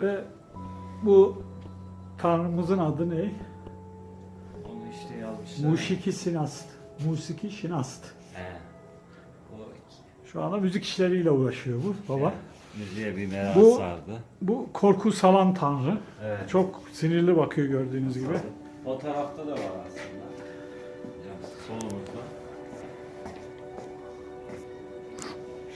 Ve bu tanrımızın adı ne? Onu işte yazmışlar. Muşiki Sinast. Musiki Şinast. He. O Şu anda müzik işleriyle uğraşıyor bu baba. müziğe bir merak Bu- sardı. Bu korku salan tanrı. Evet. Çok sinirli bakıyor gördüğünüz gibi. O tarafta da var aslında.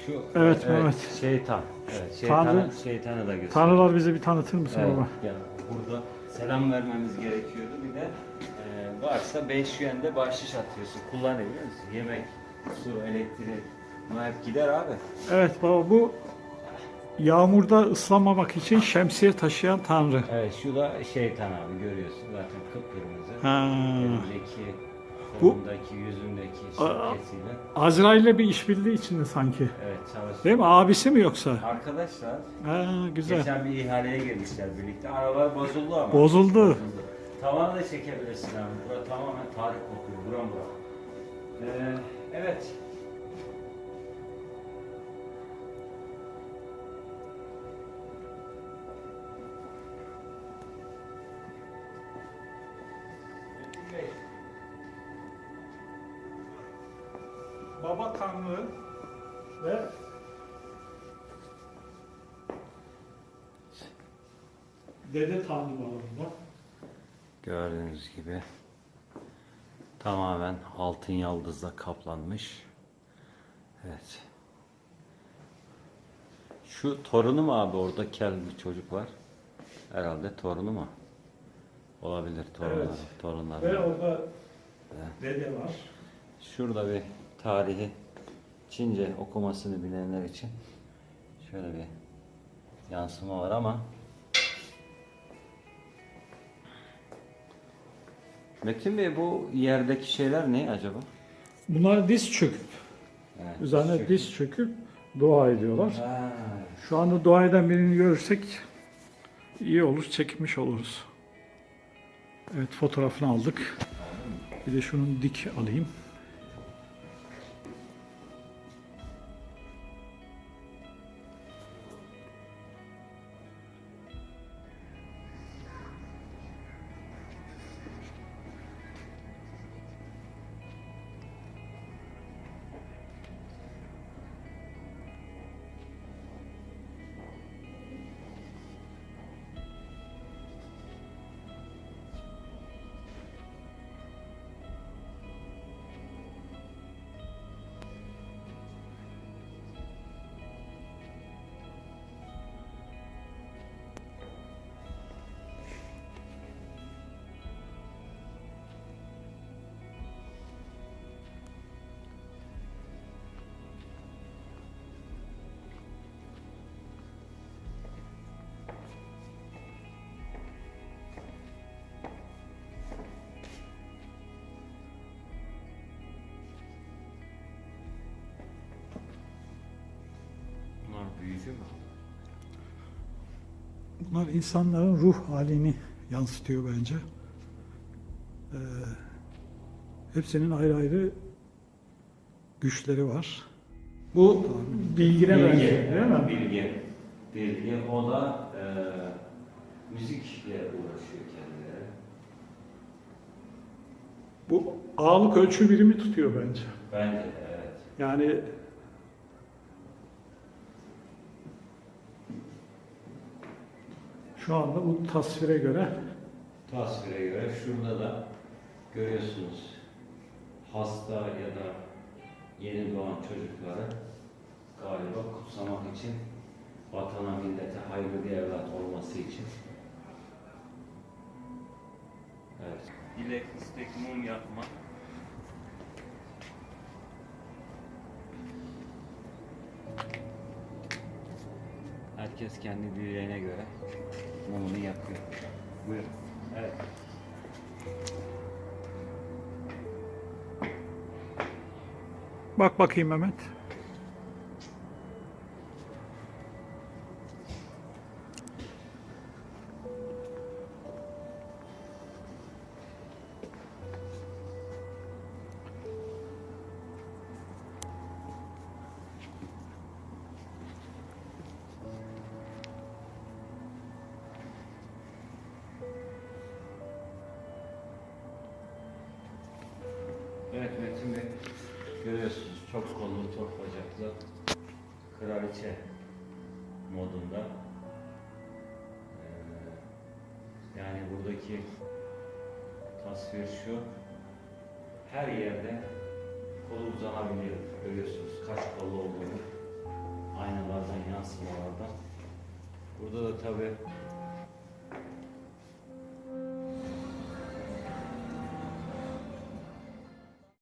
Şu Evet, Mehmet. Şeytan. Evet, Tanrı- şeytanı, şeytanı da gösteriyor. Tanrılar bize bir tanıtır mısın Evet, baba? yani burada selam vermemiz gerekiyordu. Bir de e, varsa 5 yönde bahşiş atıyorsun. Kullanabiliyor musun? Yemek, su, elektrik. Bunlar hep gider abi. Evet baba bu yağmurda ıslanmamak için şemsiye taşıyan tanrı. Evet şu da şeytan abi görüyorsun zaten kıpkırmızı. Ha. Elindeki, Bu- kolundaki, yüzündeki şirketiyle. Azrail'le bir işbirliği içinde sanki. Evet çalışıyor. Değil mi? Abisi mi yoksa? Arkadaşlar Ha, güzel. geçen bir ihaleye girmişler birlikte. Arabalar bozuldu ama. Bozuldu. Tavanı da çekebilirsin abi. Bura tamamen tarih kokuyor. Buram buram. Ee, evet. Baba tanrı ve dede var orada. Gördüğünüz gibi tamamen altın yaldızla kaplanmış. Evet. Şu torunu mu abi orada kel bir çocuk var? Herhalde torunu mu? Olabilir torunları. Evet. torunları. Ve orada dede var. Şurada bir tarihi Çince okumasını bilenler için şöyle bir yansıma var ama Metin Bey bu yerdeki şeyler ne acaba? Bunlar diz çöküp, Evet, üzerine şu- diz çöküp dua ediyorlar. Ha, Şu anda dua eden birini görürsek iyi olur, çekmiş oluruz. Evet fotoğrafını aldık. Bir de şunun dik alayım. Büyücü mü? Bunlar insanların ruh halini yansıtıyor bence. Ee, hepsinin ayrı ayrı güçleri var. Bu bilgine benziyor değil mi? Bilge. Bilge. O da e, müzikle uğraşıyor kendileri. Bu ağırlık ölçü birimi tutuyor bence. Bence evet. Yani şu anda bu tasvire göre Tasvire göre şurada da görüyorsunuz hasta ya da yeni doğan çocukları galiba kutsamak için vatana millete hayırlı bir evlat olması için Evet. Dilek, istek, mum yakma. Herkes kendi dileğine göre mumunu yakıyor. Buyurun. Evet. bak bakayım Mehmet. Evet Metin Bey. Görüyorsunuz çok kollu, çok bacaklı. Kraliçe modunda. Ee, yani buradaki tasvir şu. Her yerde kolu uzanabiliyor. Görüyorsunuz kaç kollu olduğunu. Aynalardan, yansımalardan. Burada da tabi